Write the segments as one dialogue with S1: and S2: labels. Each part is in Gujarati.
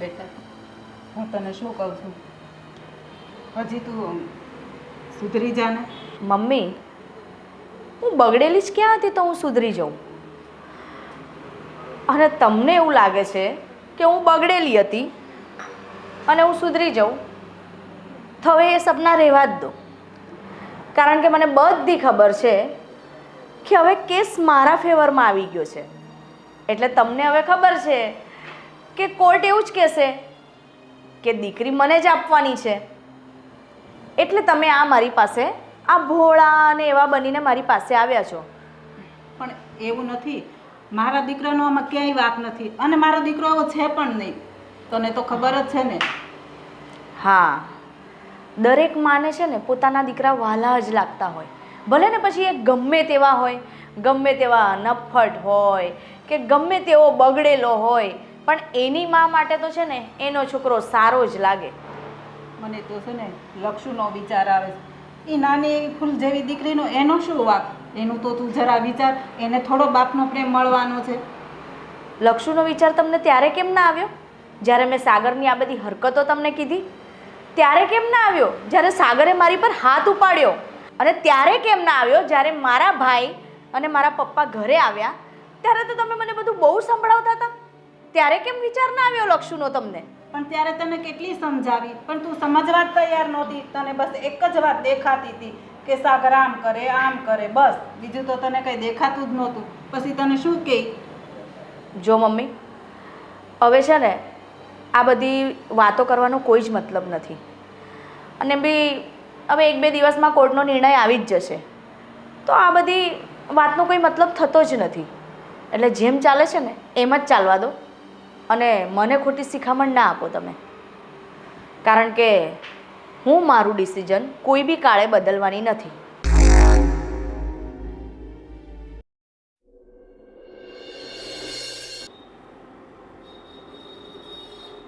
S1: બેટા, હું તને શું કહું છું? હજી તું સુધરી જાને
S2: મમ્મી, હું બગડેલી જ ક્યાં હતી તો હું સુધરી જાઉં? અને તમને એવું લાગે છે કે હું બગડેલી હતી અને હું સુધરી જાઉં? હવે એ સપના રહેવા જ દો. કારણ કે મને બધી ખબર છે કે હવે કેસ મારા ફેવરમાં આવી ગયો છે. એટલે તમને હવે ખબર છે કે કોર્ટ એવું જ કહેશે કે દીકરી મને જ આપવાની છે. એટલે તમે આ મારી પાસે આ ભોળા અને એવા બનીને મારી પાસે આવ્યા છો.
S1: પણ એવું નથી. મારા દીકરાનો આમાં ક્યાંય વાક નથી. અને મારો દીકરો એવો છે પણ નહીં. તને તો ખબર જ છે ને.
S2: હા. દરેક માને છે ને પોતાના દીકરા વાલા જ લાગતા હોય. ભલે ને પછી એ ગમે તેવા હોય ગમે તેવા નફટ હોય કે ગમે તેવો બગડેલો હોય પણ એની મા માટે તો છે ને એનો છોકરો સારો જ લાગે.
S1: મને તો છે ને લક્ષુનો વિચાર આવે એ નાની એવી ફૂલ જેવી દીકરીનો એનો શું વાક? એનું તો તું જરા વિચાર એને થોડો બાપનો પ્રેમ મળવાનો છે.
S2: લક્ષુનો વિચાર તમને ત્યારે કેમ ના આવ્યો? જ્યારે મેં સાગરની આ બધી હરકતો તમને કીધી? ત્યારે કેમ ના આવ્યો? જ્યારે સાગરે મારી પર હાથ ઉપાડ્યો. અને ત્યારે કેમ ના આવ્યો? જ્યારે મારા ભાઈ અને મારા પપ્પા ઘરે આવ્યા ત્યારે તો તમે મને બધું બહુ સંભળાવતા હતા. ત્યારે કેમ વિચાર ના આવ્યો લક્ષુનો તમને?
S1: પણ ત્યારે તને કેટલી સમજાવી? પણ તું સમજવા જ તૈયાર નહોતી. તને બસ એક જ વાત દેખાતી હતી કે સાગર આમ કરે આમ કરે. બસ બીજું તો તને કંઈ દેખાતું જ નહોતું. પછી તને શું કહે
S2: જો મમ્મી હવે છે ને આ બધી વાતો કરવાનો કોઈ જ મતલબ નથી. અને બી હવે એક બે દિવસમાં કોર્ટનો નિર્ણય આવી જ જશે. તો આ બધી વાતનો કોઈ મતલબ થતો જ નથી. એટલે જેમ ચાલે છે ને એમ જ ચાલવા દો. અને મને ખોટી શિખામણ ના આપો તમે. કારણ કે હું મારું ડિસિઝન કોઈ બી કાળે બદલવાની નથી.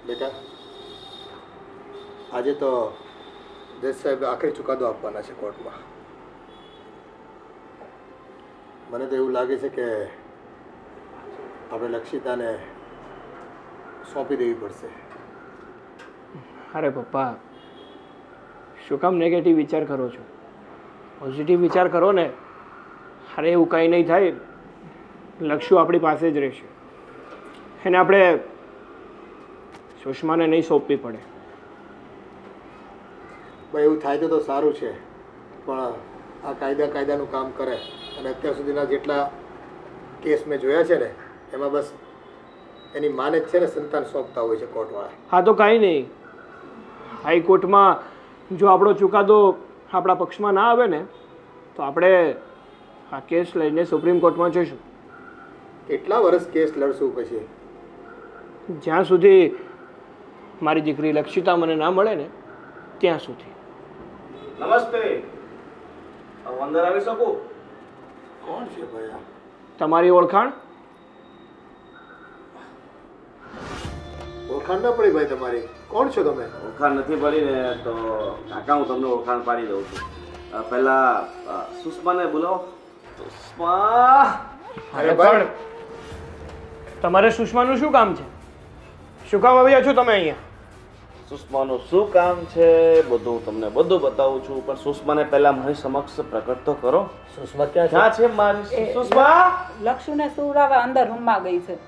S3: બેટા, આજે તો જજ સાહેબ આખરી ચુકાદો આપવાના છે કોર્ટમાં. મને તો એવું લાગે છે કે આપણે લક્ષિતાને સોંપી દેવી પડશે.
S4: અરે પપ્પા શું કામ નેગેટિવ વિચાર કરો છો? પોઝિટિવ વિચાર કરો ને અરે એવું કંઈ નહીં થાય. લક્ષ્યો આપણી પાસે જ રહેશે. એને આપણે સુષ્માને નહીં સોંપવી પડે.
S3: ભાઈ એવું થાય તો તો સારું છે પણ આ કાયદા કાયદાનું કામ કરે. અને અત્યાર સુધીના જેટલા કેસ મેં જોયા છે ને એમાં બસ એની માને છે ને સંતાન સોંપતા હોય છે કોર્ટવાળા.
S4: હા તો કાંઈ નહીં. હાઈકોર્ટમાં જો આપણો ચુકાદો આપણા પક્ષમાં ના આવે ને તો આપણે આ કેસ લઈને સુપ્રીમ કોર્ટમાં જઈશું.
S3: કેટલા વર્ષ કેસ લડશું પછી?
S4: જ્યાં સુધી મારી દીકરી લક્ષિતા મને ના મળે ને ત્યાં સુધી.
S5: નમસ્તે. હું અંદર આવી શકું?
S3: કોણ છે ભાઈ
S4: તમારી ઓળખાણ?
S3: ઓળખાણ ના પડી ભાઈ તમારી. કોણ છો તમે?
S5: ઓળખાણ નથી પડી ને તો કાકા હું તમને ઓળખાણ પાડી દઉં છું. પહેલા સુષ્માને બોલાવો. સુષ્મા!
S4: અરે પણ તમારે સુષ્માનું શું કામ છે? શું કામ આવ્યા છો તમે અહીંયા?
S5: સુષ્માનું શું કામ છે? બધું તમને બધું બતાવું છું પણ સુષ્માને પહેલા મારી સમક્ષ પ્રગટ તો કરો.
S3: સુષ્મા ક્યાં
S5: ક્યાં છે મારી સુષ્મા?
S1: લક્ષુને સુવડાવવા અંદર રૂમમાં ગઈ છે.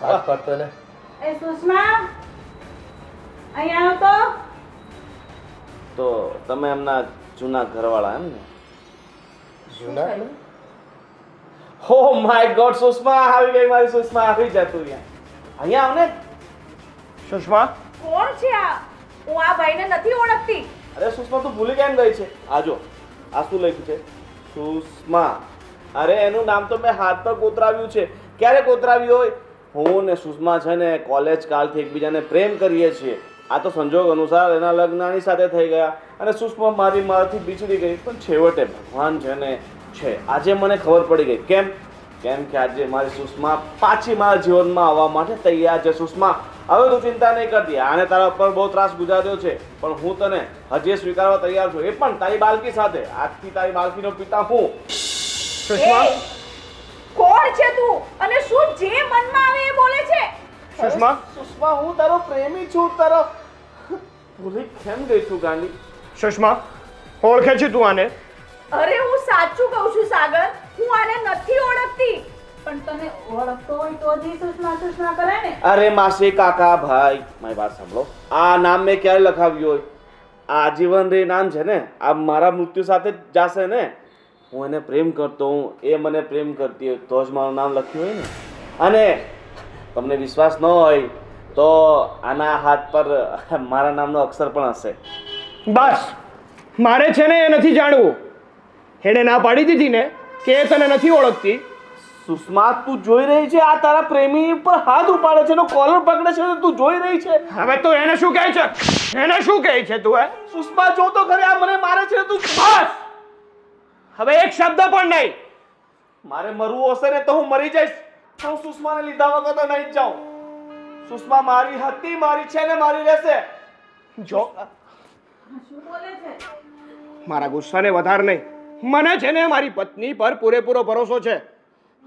S3: સાથ પાડતો ને?
S1: એ સુષ્મા અહીંયા આવ તો.
S5: તો તમે એમના જૂના ઘરવાળા એમ ને?
S3: જૂના?
S5: હો માય ગોડ સુષ્મા આવી ગઈ મારી સુષ્મા આવી જા તું અહીંયા. અહીંયા આવ ને.
S4: સુષ્મા?
S2: કોણ છે આ? હું આ ભાઈને નથી ઓળખતી.
S5: અરે સુષ્મા તું ભૂલી કેમ ગઈ છે? આજો આ શું લખ્યું છે? સુષ્મા. અરે એનું નામ તો મેં હાથ પર કોતરાવ્યું છે. ક્યારે કોતરાવ્યું હોય? હું ને સુષ્મા છે ને કોલેજ કાલથી એકબીજાને પ્રેમ કરીએ છીએ. આ તો સંજોગ અનુસાર એના લગ્ન આની સાથે થઈ ગયા અને સુષ્મા મારી મારાથી બિછડી ગઈ પણ છેવટે ભગવાન છે ને છે. આજે મને ખબર પડી ગઈ. કેમ? કેમ કે આજે મારી સુષ્મા પાછી મારા જીવનમાં આવવા માટે તૈયાર છે. સુષ્મા હવે તું ચિંતા નહીં કરતી. આને તારા ઉપર બહુ ત્રાસ ગુજાર્યો છે. પણ હું તને હજી સ્વીકારવા તૈયાર છું. એ પણ તારી બાલકી સાથે. આજથી તારી બાળકીનો પિતા હું?
S4: સુષ્મા?
S2: કોણ છે તું? અને શું જે મનમાં આવે એ બોલે છે?
S4: સુષ્મા?
S5: સુષ્મા હું તારો પ્રેમી છું તારો ભૂલી કેમ ગઈ તું ગાંડી
S4: સુષ્મા ઓળખે છે તું આને?
S2: અરે હું સાચું કહું છું સાગર. હું આને નથી ઓળખતી.
S1: પણ તને ઓળખતો હોય તો જ સુષ્મા સુષ્મા કરે ને.
S5: અરે માસી કાકા ભાઈ મારી વાત સાંભળો. આ નામ મેં ક્યારે લખાવ્યું હોય? આ આજીવન રે નામ છે ને? આ મારા મૃત્યુ સાથે જ જાશે ને? હું એને પ્રેમ કરતો હું એ મને પ્રેમ કરતી હોય તો જ મારું નામ લખ્યું હોય ને. અને તમને વિશ્વાસ ન હોય તો આના હાથ પર મારા નામનો અક્ષર પણ હશે.
S4: બસ. મારે છે ને એ નથી જાણવું. એણે ના પાડી દીધી ને કે એ તને નથી ઓળખતી.
S5: સુષ્મા તું જોઈ રહી છે આ તારા પ્રેમી પર હાથ ઉપાડે છે એનો કોલર પકડે છે તું જોઈ રહી છે.
S4: હવે તું એને શું કહે છે? એને શું કહે છે તું
S5: સુષ્મા જો તો ખરી આ મને મારે છે તું
S4: બસ હવે એક શબ્દ પણ નહીં.
S5: મારે મરવું હશે ને તો હું મરી જઈશ. હું સુષ્માને લીધા વગર તો નહીં જાઉં. સુષ્મા મારી હતી, મારી છે ને મારી રહેશે.
S4: જો. મારા ગુસ્સાને વધાર નહીં. મને છે ને મારી પત્ની પર પૂરેપૂરો ભરોસો છે.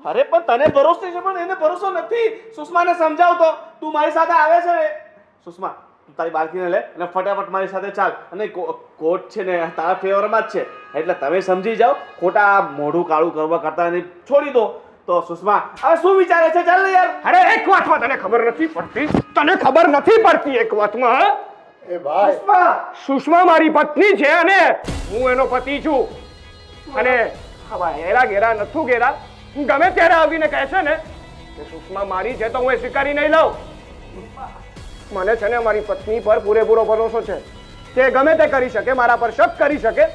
S5: અરે પણ તને ભરોસો છે પણ એને ભરોસો નથી. સુષ્માને સમજાવ તો. તું મારી સાથે આવે છે સુષ્મા તારી બાળકીને લે અને ફટાફટ મારી સાથે ચાલ. અને કોટ છે ને તારા ફેવરમાં જ છે. એટલે તમે સમજી જાઓ ખોટા મોઢું કાળું કરવા કરતા એને છોડી દો. તો સુષ્મા હવે શું વિચારે છે? ચાલ યાર.
S4: અરે એક વાતમાં તને ખબર નથી પડતી? તને ખબર નથી પડતી એક વાતમાં? હા?
S3: એ ભાઈ.
S5: સુષ્મા!
S4: સુષ્મા મારી પત્ની છે અને હું એનો પતિ છું. અને હવે હેરા ગેરા નથું ગેરા ગમે ત્યારે આવીને કહે છે ને કે સુષ્મા મારી છે તો હું એ સ્વીકારી નહીં લઉં. મને છે ને મારી પત્ની પર પૂરેપૂરો ભરોસો છે. તે ગમે તે કરી શકે મારા પર શક કરી શકે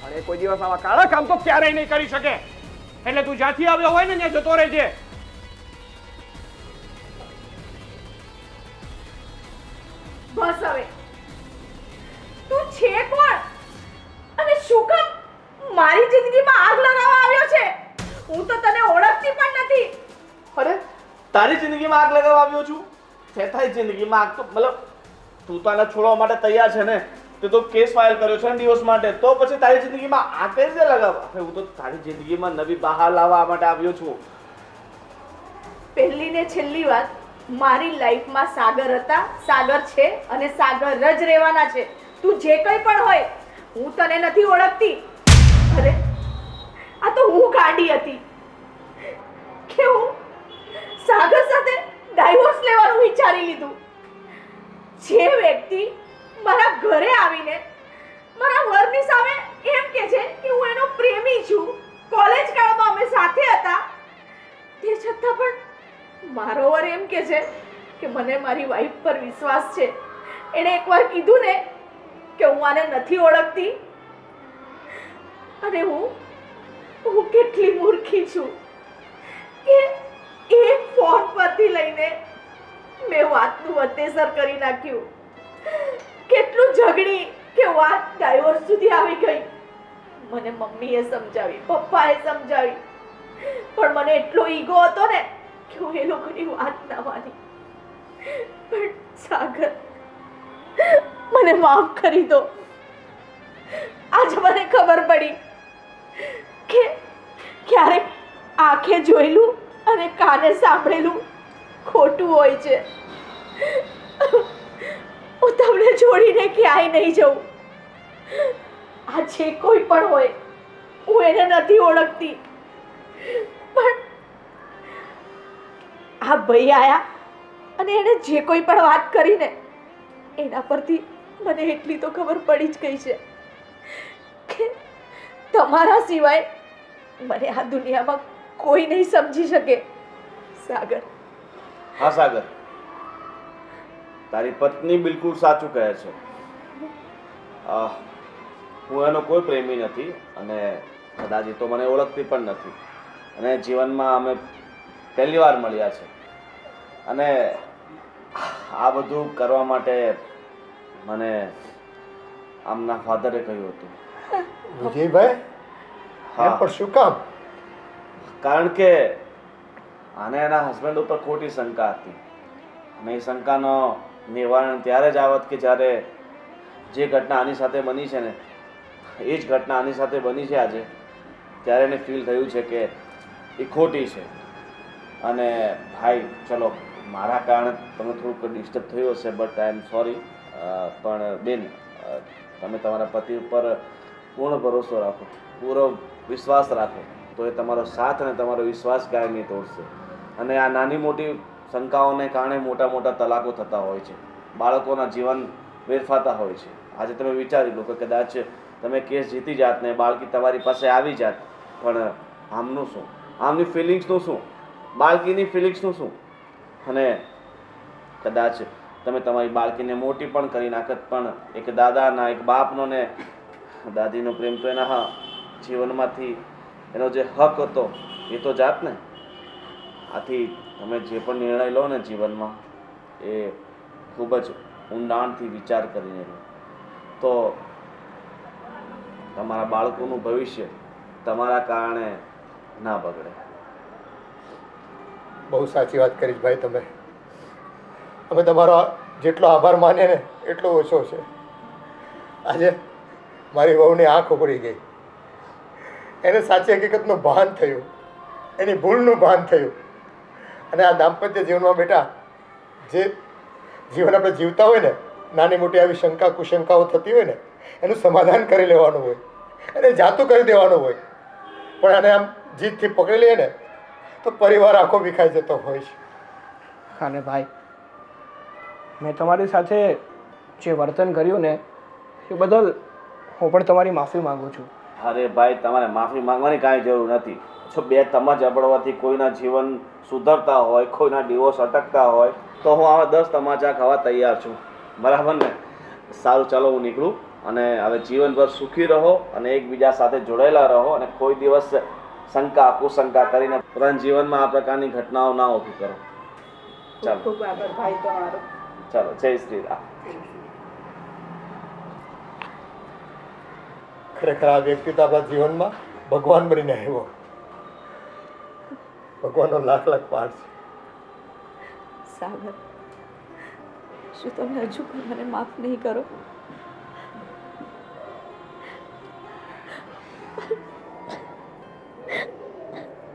S4: પણ એ કોઈ દિવસ આવા કાળા કામ તો ક્યારેય નહીં કરી શકે. એટલે તું જ્યાંથી આવ્યો હોય ને ત્યાં જતો રહેજે.
S2: બસ હવે. તું છે કોણ? અને શું કામ? મારી જિંદગીમાં આગ લગાવવા આવ્યો છે? હું તો તને ઓળખતી પણ નથી.
S5: અરે તારી જિંદગીમાં આગ લગાવવા આવ્યો છું? તે જિંદગીમાં મતલબ તું તો છોડવા માટે તૈયાર છે ને, તે તો કેસ ફાઇલ કર્યો છે દિવસ માટે. તો પછી તારી જિંદગીમાં આ કઈ રીતે લગાવવા? હું તો તારી જિંદગીમાં નવી બહાર લાવવા માટે આવ્યો છું.
S2: પહેલી ને છેલ્લી વાત, મારી લાઈફમાં સાગર હતા, સાગર છે અને સાગર જ રહેવાના છે. તું જે કંઈ પણ હોય, હું તને નથી ઓળખતી. અરે, આ તો હું ગાડી હતી. કે હું સાગર સાથે ડાયવોર્સ લેવાનું વિચારી લીધું. જે વ્યક્તિ મારા ઘરે આવીને મારા વરની સામે એમ કે છે કે હું એનો પ્રેમી છું કોલેજ કાળમાં અમે સાથે હતા, તે છતાં પણ મારો વર એમ કે છે કે મને મારી વાઈફ પર વિશ્વાસ છે. એણે એકવાર કીધું ને કે હું આને નથી ઓળખતી. અને હું હું કેટલી મૂર્ખી છું કે એક ફોન પરથી લઈને મેં વાતનું વતેસર કરી નાખ્યું. કેટલું ઝઘડી કે વાત ડાયવોર્સ સુધી આવી ગઈ. મને મમ્મીએ સમજાવી, પપ્પાએ સમજાવી. પણ મને એટલો ઈગો હતો ને કે હું એ લોકોની વાત ના માની. પણ સાગર, મને માફ કરી દો. આજે મને ખબર પડી કે ક્યારેક આંખે જોયેલું અને કાને સાંભળેલું ખોટું હોય છે. હું તમને છોડીને ક્યાંય નહીં જઉં. આ જે કોઈ પણ હોય, હું એને નથી ઓળખતી. પણ આ ભાઈ આયા અને એણે જે કોઈ પણ વાત કરીને એના પરથી મને એટલી તો ખબર પડી જ ગઈ છે કે તમારા સિવાય મને આ દુનિયામાં કોઈ નહીં સમજી શકે. સાગર
S5: હા સાગર. તારી પત્ની બિલકુલ સાચું કહે છે. હું એનો કોઈ પ્રેમી નથી અને કદાચ એ તો મને ઓળખતી પણ નથી. અને જીવનમાં અમે પહેલી વાર મળ્યા છે. અને આ બધું કરવા માટે મને આમના ફાધરે કહ્યું હતું.
S3: વિજયભાઈ
S5: હા.
S3: પણ શું કામ?
S5: કારણ કે આને એના હસબન્ડ ઉપર ખોટી શંકા હતી. અને એ શંકાનો નિવારણ ત્યારે જ આવત કે જ્યારે જે ઘટના આની સાથે બની છે ને, એ જ ઘટના આની સાથે બની છે આજે, ત્યારે એને ફીલ થયું છે કે એ ખોટી છે. અને ભાઈ, ચલો, મારા કારણે તમને થોડુંક ડિસ્ટર્બ થયું હશે બટ આઈ એમ સોરી પણ બેન તમે તમારા પતિ ઉપર પૂર્ણ ભરોસો રાખો, પૂરો વિશ્વાસ રાખો, તો એ તમારો સાથ અને તમારો વિશ્વાસ કાયમી તોડશે. અને આ નાની મોટી શંકાઓને કારણે મોટા મોટા તલાકો થતા હોય છે. બાળકોના જીવન વેરફાતા હોય છે. આજે તમે વિચારી લો કે કદાચ તમે કેસ જીતી જાત ને બાળકી તમારી પાસે આવી જાત, પણ આમનું શું? આમની ફિલિંગ્સનું શું? બાળકીની ફિલિંગ્સનું શું? અને કદાચ તમે તમારી બાળકીને મોટી પણ કરી નાખત, પણ એક દાદાના, એક બાપનો ને દાદીનો પ્રેમ તો એના જીવનમાંથી, એનો જે હક હતો એ તો જાત ને આથી તમે જે પણ નિર્ણય લો ને જીવનમાં, એ ખૂબ જ ઊંડાણથી વિચાર કરીને લો. તો તમારા બાળકોનું ભવિષ્ય તમારા કારણે ના બગડે.
S3: બહુ સાચી વાત કરી ભાઈ તમે. અમે તમારો જેટલો આભાર માનીએ ને એટલો ઓછો છે. આજે મારી વહુની આંખ ઉપડી ગઈ. એને સાચી હકીકતનું ભાન થયું. એની ભૂલનું ભાન થયું. અને આ દાંપત્ય જીવનમાં બેટા, જે જીવન આપણે જીવતા હોય ને, નાની મોટી આવી શંકા, કુશંકાઓ થતી હોય ને, એનું સમાધાન કરી લેવાનું હોય. અને જાતું કરી દેવાનું હોય. પણ આને આમ જીતથી પકડી લઈએ ને, તો પરિવાર આખો વિખાઈ જતો હોય છે.
S4: અને ભાઈ, મેં તમારી સાથે જે વર્તન કર્યું ને, એ બદલ હું પણ તમારી માફી માંગુ છું.
S5: અરે ભાઈ તમારે માફી માંગવાની કાંઈ જરૂર નથી. જો બે તમાચ અબડવાથી કોઈના જીવન સુધરતા હોય કોઈના ડિવોર્સ અટકતા હોય તો હું આવા દસ તમાચા ખાવા તૈયાર છું. બરાબર ને? સારું ચાલો હું નીકળું અને હવે જીવનભર સુખી રહો અને એકબીજા સાથે જોડાયેલા રહો અને કોઈ દિવસ શંકા કુશંકા કરીને પોતાના જીવનમાં આ પ્રકારની ઘટનાઓ ના ઊભી કરો. ચાલો.
S1: ખૂબ આભાર ભાઈ તમારો.
S5: ચાલો જય શ્રી રામ.
S3: ખરેખર આ વ્યક્તિ તો આપણા જીવનમાં ભગવાન બનીને આવ્યો. ભગવાનનો લાખ લાખ પાઠ છે.
S2: સાગર, શું તમે હજુ પણ મને માફ નહીં કરો?